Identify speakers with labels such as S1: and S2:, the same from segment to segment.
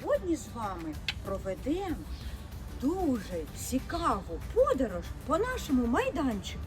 S1: сьогодні з вами проведемо дуже цікаву подорож по нашому майданчику.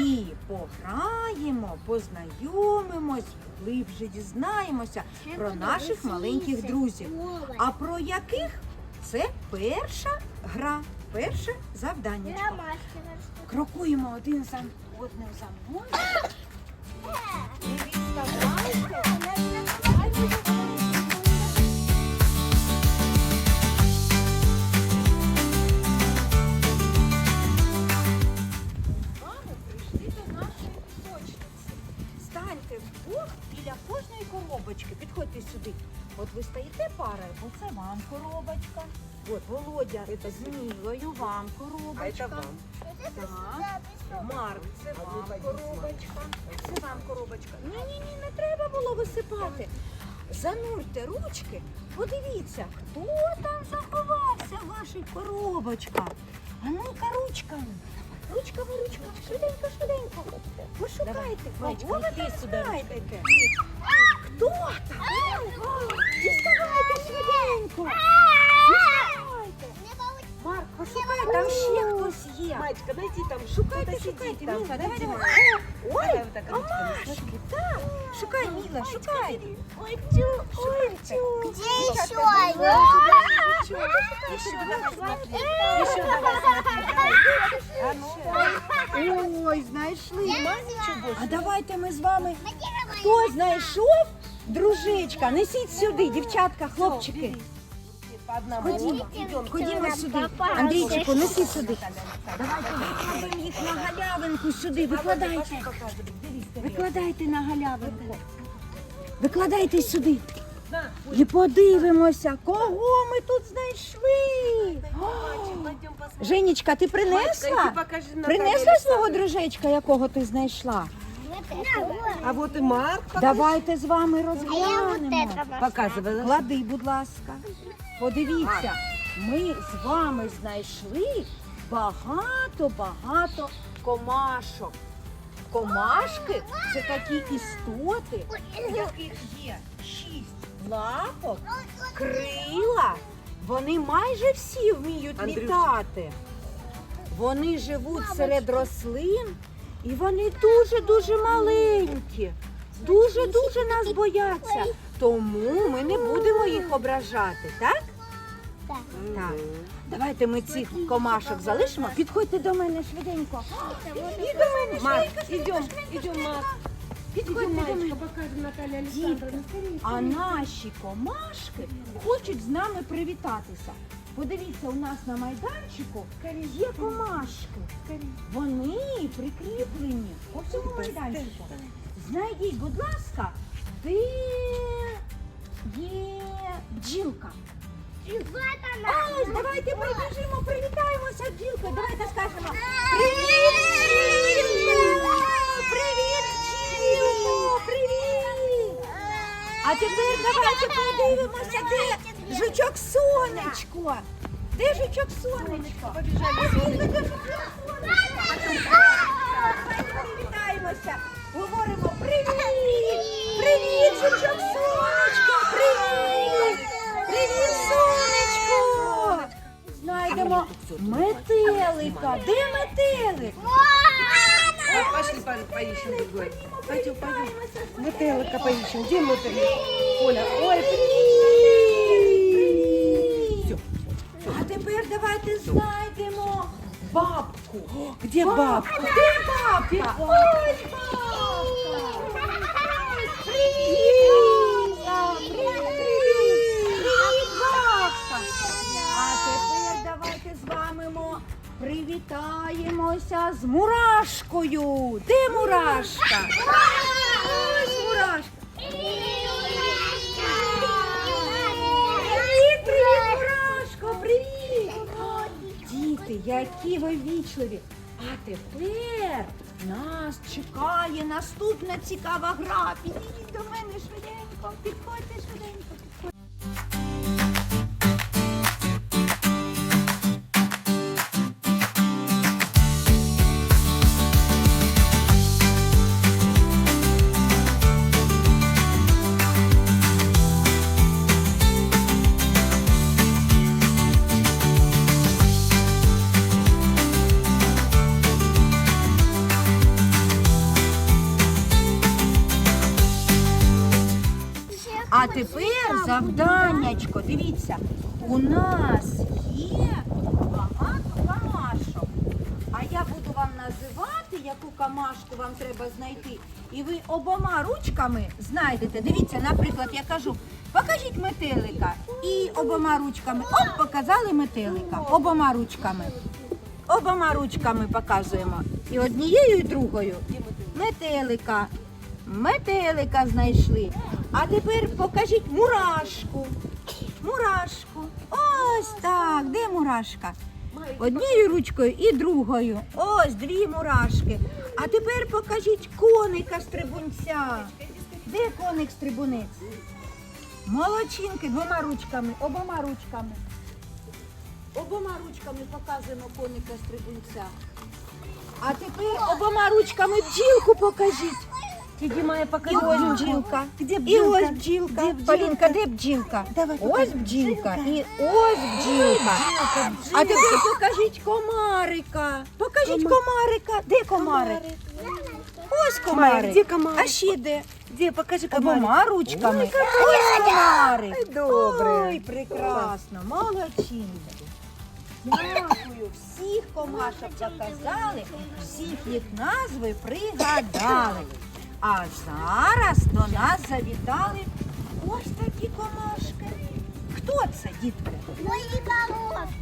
S1: І пограємо, познайомимось, глибше дізнаємося про наших маленьких друзів. А про яких це перша гра, перше завдання. Крокуємо один за одним за мною. Коробочка. Це вам коробочка. Ні, ні, ні, не треба було висипати. Занурте ручки, подивіться, хто там заховався в ваших коробочках. А ну-ка ручками. Ручками, ручками, швиденько, швиденько. Пошукайте, кого ви там знайдете? Хто там? Діставайте швиденько. Діставайте. Марк, пошукай, там ще хтось є.
S2: Мальчика, найди там.
S1: Шукайте, шукайте. Міла, давай, давай.
S2: Мальчик.
S1: Ой,
S2: Давай вот так
S1: а
S2: ручками,
S1: так. Шукай, Міла, шукай.
S2: Ой.
S3: Где еще?
S2: Еще давай смотри. Еще.
S1: Ой, знайшли. А давайте ми з вами. Хто знайшов? Дружечка, несіть сюди, дівчатка, хлопчики.
S2: Одному.
S1: Ходімо, ходімо сюди. Андрійчику, несіть сюди. Давайте викладемо їх на галявинку сюди. Викладайте. Викладайте на галявинку. Викладайте сюди. І подивимося, кого ми тут знайшли. Женечка, ти принесла? Принесла свого дружечка, якого ти знайшла?
S2: А вот и Марк.
S1: Давайте з вами розглянемо.
S2: Показывай.
S1: Клади, будь ласка. Подивіться, ми з вами знайшли багато-багато комашок. Комашки це такі істоти, в яких є шість лапок, крила. Вони майже всі вміють літати. Вони живуть серед рослин і вони дуже-дуже маленькі. Дуже-дуже нас бояться. Тому ми не будемо їх ображати, так? Так. Давайте ми цих комашок залишимо. Підходьте до мене швиденько. Підійдіть до мене швиденько.
S2: идем, идем,
S1: Підходьте до мене.
S2: Александровна.
S1: А наші комашки хочуть з нами привітатися. Подивіться, у нас на майданчику є комашки. Вони прикріплені по всьому майданчику. Знайдіть, будь ласка, де є бджілка. Ось, давайте прибіжимо, привітаємося з бджілкою. Давайте скажемо Привіт, бджілко! Привіт, бджілко! Привіт! А тепер давайте подивимося, де жучок сонечко. Де жучок сонечко? Побіжали сонечко? Привітаємося. Говоримо привіт! Привіт, жучок сонечко! Привіт! Привіт, сонечко! Знайдемо метелика. Де метелик?
S2: Пошли по- поищем другой. Пойдем, пойдем. Мотелика поищем. Где мотелик? Оля, ой,
S1: Привіт! Тепер давайте знайдемо бабку.
S2: Где бабка?
S1: Де бабка? Ось бабка! Привіт! Привіт! Привіт, бабка! А тепер давайте з вами мо привітаємося з мурашкою. Де мурашка? Ось мурашка. Привіт, привіт, мурашко, привіт! Діти, які ви вічливі! А тепер нас чекає наступна цікава гра. Підійдіть до мене швиденько, підходьте завданнячко. Дивіться, у нас є багато камашок. А я буду вам називати, яку камашку вам треба знайти. І ви обома ручками знайдете. Дивіться, наприклад, я кажу, покажіть метелика. І обома ручками. Оп, показали метелика. Обома ручками. Обома ручками показуємо. І однією, і другою. Метелика. Метелика знайшли. А тепер покажіть мурашку. Мурашку. Ось так. Де мурашка? Однією ручкою і другою. Ось дві мурашки. А тепер покажіть коника стрибунця. Де коник стрибунець? Молодчинки двома ручками, обома ручками. Обома ручками показуємо коника стрибунця. А тепер обома ручками бджілку покажіть.
S2: Иди, Майя,
S1: І
S2: покажи
S1: ось
S2: бджілку.
S1: бджілка. І ось бджілка.
S2: Де бджілка?
S1: Полінка, де бджілка?
S2: Давай,
S1: ось
S2: покажи.
S1: бджілка. І ось бджілка. А тепер покажіть комарика. Покажіть комарика. Де комарик? Ось комарик.
S2: де комарик?
S1: А ще де?
S2: Где, покажи комарик.
S1: Обома ручками. Ось комарик.
S2: Ой, добре.
S1: Ой, прекрасно. Молодчинка. Дякую. Всіх комашок показали, всіх їх назви пригадали. А зараз до нас завітали ось такі комашки. Хто це, дітки?
S3: Мої колодки.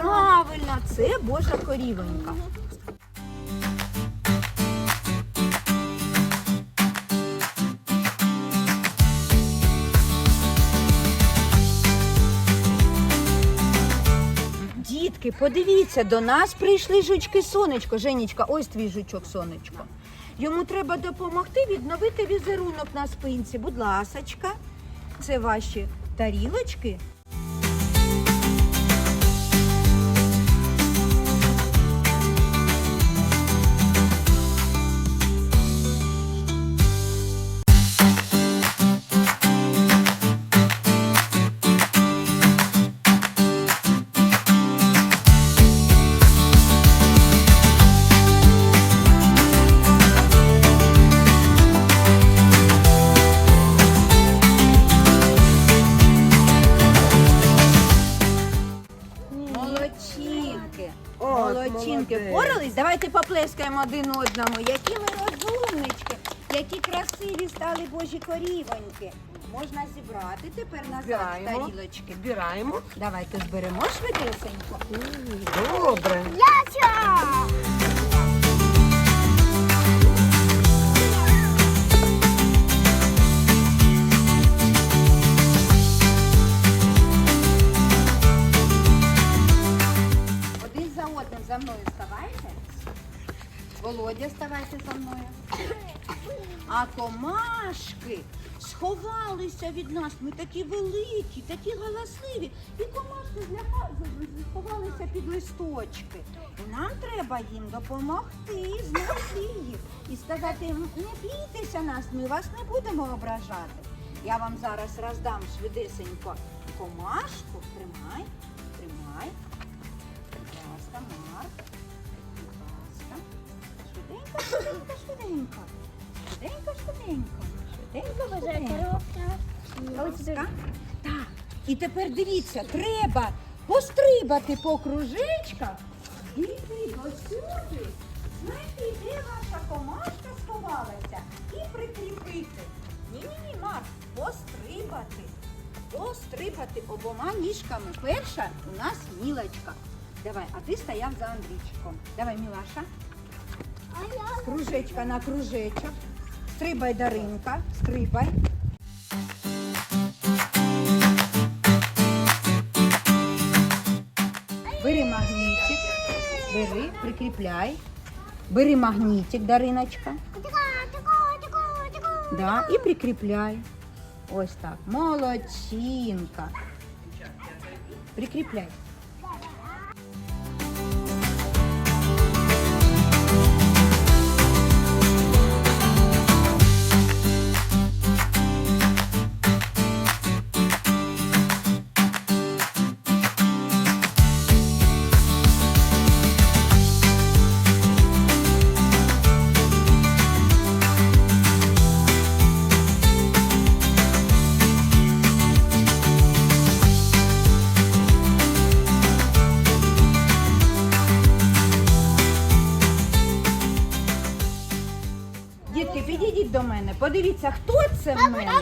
S1: Правильно, це Божа корівонька. Дітки, подивіться, до нас прийшли жучки сонечко. Женечка, ось твій жучок сонечко. Йому треба допомогти відновити візерунок на спинці. Будь ласочка, це ваші тарілочки. Одному. Які ми розумнички, які красиві стали божі корівоньки. Можна зібрати тепер назад
S2: Збираємо.
S1: тарілочки.
S2: Збираємо.
S1: Давайте зберемо швиденько.
S2: Добре.
S3: Яча!
S1: Володя, ставайте за мною. А комашки сховалися від нас. Ми такі великі, такі галасливі. І комашки сховалися під листочки. І нам треба їм допомогти, знайти їх і сказати, «М, не бійтеся нас, ми вас не будемо ображати. Я вам зараз роздам швидесенько комашку. Тримай, тримай. Будь ласка, Марк. Швиденько, швиденько, швиденько. Швиденько, швиденько. Швиденько. Ласка. Так. І тепер дивіться, треба пострибати по кружечках, дійти до сюди, знайти, де ваша комашка сховалася, і прикріпити. Ні-ні-ні, Марк, пострибати. Пострибати обома ніжками. Перша у нас мілочка. Давай, а ти стояв за Андрійчиком. Давай, Мілаша. Кружечка на кружечок. Стрибай, Даринка, стрибай. Бери магнітик. Бери, прикріпляй. Бери магнітик, Дариночка. Да, і прикріпляй. Ось так. Молодчинка. Прикріпляй. Дітки, підійдіть до мене. Подивіться, хто це в мене?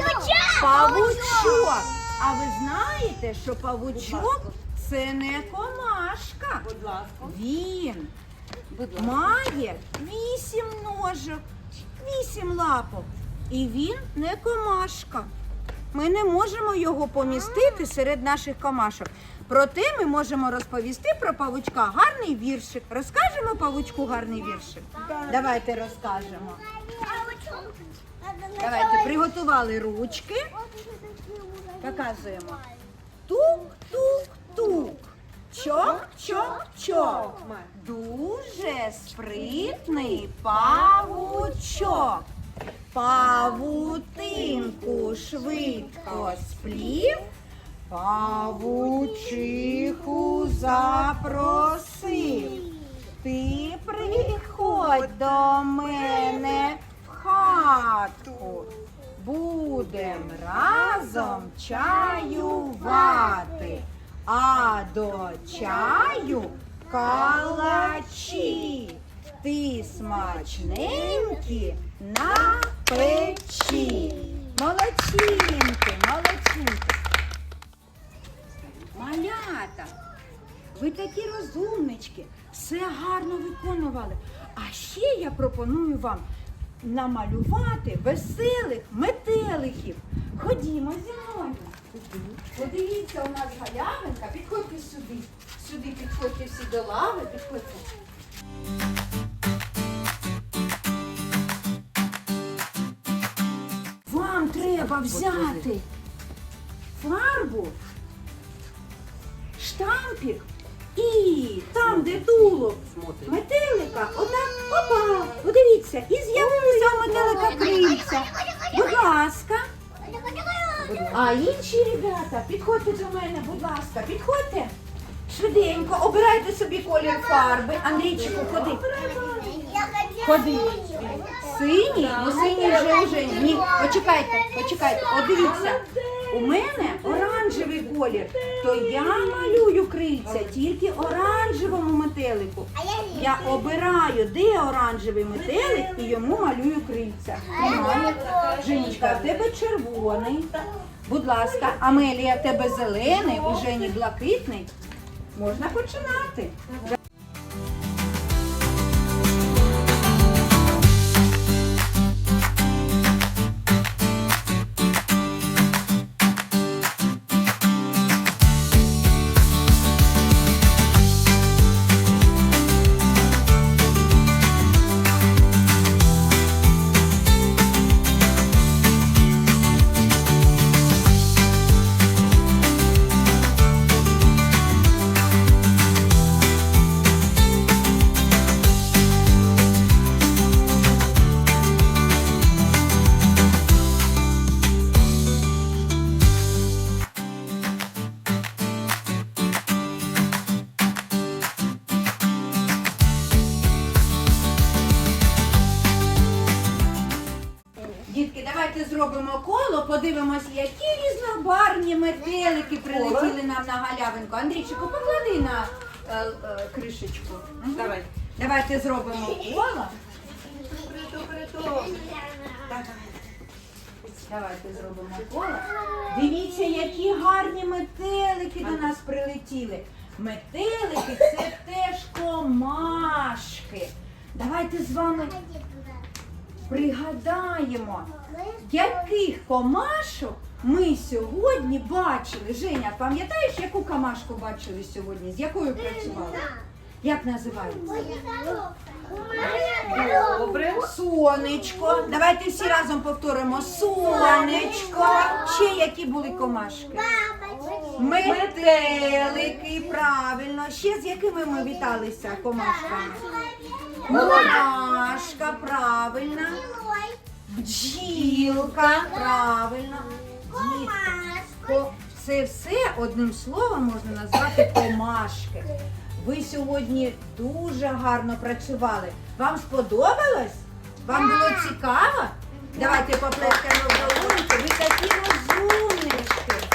S1: Павучок. А ви знаєте, що павучок це не комашка.
S2: Будь ласка.
S1: Він має вісім ножок, вісім лапок. І він не комашка. Ми не можемо його помістити серед наших комашок. Проте ми можемо розповісти про павучка гарний віршик. Розкажемо павучку гарний віршик? Давайте розкажемо. Давайте приготували ручки. Показуємо. Тук-тук-тук. Чок-чок-чок. Дуже спритний павучок. Павутинку швидко сплів, павучиху запросив. Ти приходь до мене в хатку. Будем разом чаювати, а до чаю калачі. Ти смачненькі на печі. Молодчинки, молодчинки. Малята, ви такі розумнички, все гарно виконували. А ще я пропоную вам намалювати веселих метеликів. Ходімо зі мною. Подивіться, у нас галявинка. Підходьте сюди. Сюди підходьте всі до лави, підходьте. Вам треба взяти фарбу, штампік і там, де
S2: Смотрим.
S1: метелика, отак, опа, подивіться, і з'явилися у метелика крильця. Будь ласка. А інші ребята, підходьте до мене, будь ласка, підходьте. Швиденько, обирайте собі колір фарби. Андрійчику, ходи. Ходи. Синій? Ну синій вже вже ні. Почекайте, почекайте. От дивіться. У мене оранжевий колір, то я малюю крильця тільки оранжевому метелику. Я обираю, де оранжевий метелик і йому малюю крильця. Женічка, в тебе червоний. Будь ласка, Амелія, в тебе зелений, у Жені блакитний. Можна починати. Давайте зробимо коло, подивимось, які різнобарвні метелики прилетіли нам на галявинку. Андрійчику, поклади на е, е, кришечку.
S2: Давай.
S1: Давайте зробимо коло. Давайте зробимо коло. Дивіться, які гарні метелики до нас прилетіли. Метелики це теж комашки. Давайте з вами пригадаємо, яких комашок ми сьогодні бачили. Женя, пам'ятаєш, яку комашку бачили сьогодні? З якою працювали? Як називається?
S2: Добре.
S1: Сонечко. Давайте всі разом повторимо. Сонечко. Ще які були комашки? Метелики, правильно. Ще з якими ми віталися комашками? Мурашка, правильно. Бджілка, правильно. Дітки, Це все одним словом можна назвати комашки. Ви сьогодні дуже гарно працювали. Вам сподобалось? Вам було цікаво? Давайте поплескаємо в долоньки. Ви такі розумнички.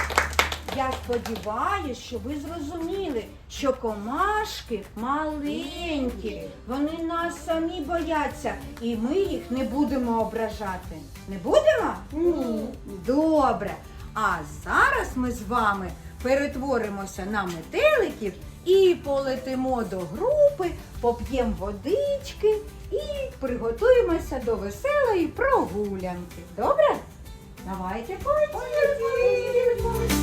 S1: Я сподіваюся, що ви зрозуміли, що комашки маленькі, вони нас самі бояться, і ми їх не будемо ображати. Не будемо? Ні. Добре. А зараз ми з вами перетворимося на метеликів і полетимо до групи, поп'ємо водички і приготуємося до веселої прогулянки. Добре? Давайте полетіли.